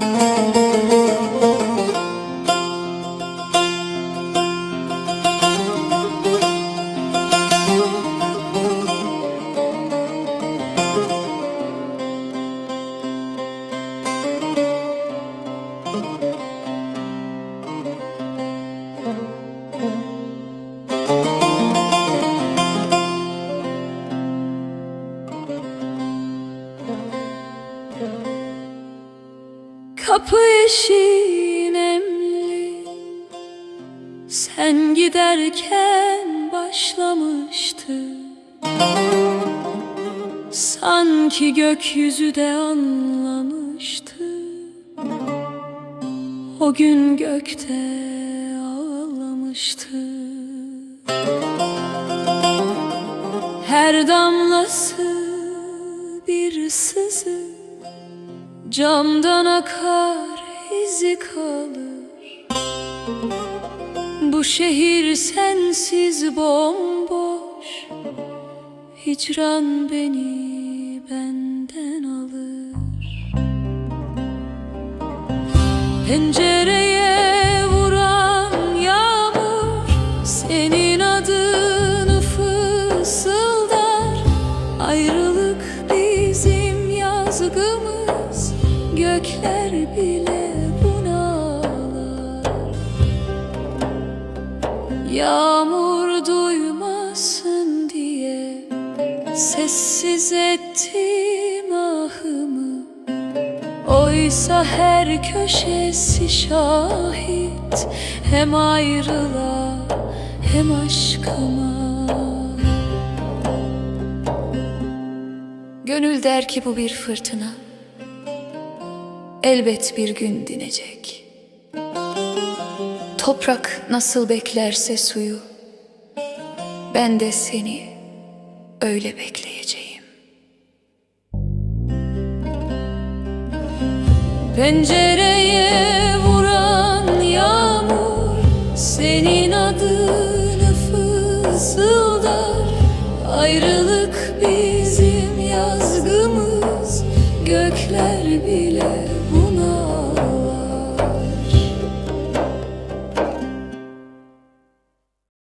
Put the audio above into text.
Müzik Kapı eşiğin emli Sen giderken başlamıştı. Sanki gökyüzü de anlamıştı. O gün gökte ağlamıştı. Her damlası bir sızı Camdan akar izi kalır. Bu şehir sensiz bomboş. Hicran beni benden alır. Pencereye Gökler bile buna ağlar Yağmur duymasın diye Sessiz ettim ahımı. Oysa her köşesi şahit Hem ayrılığa hem aşkıma. Gönül der ki bu bir fırtına Elbet bir gün dinecek. Toprak nasıl beklerse suyu Ben de seni öyle bekleyeceğim. Pencereye vuran yağmur Senin adını fısıldar. Ayrılık bizim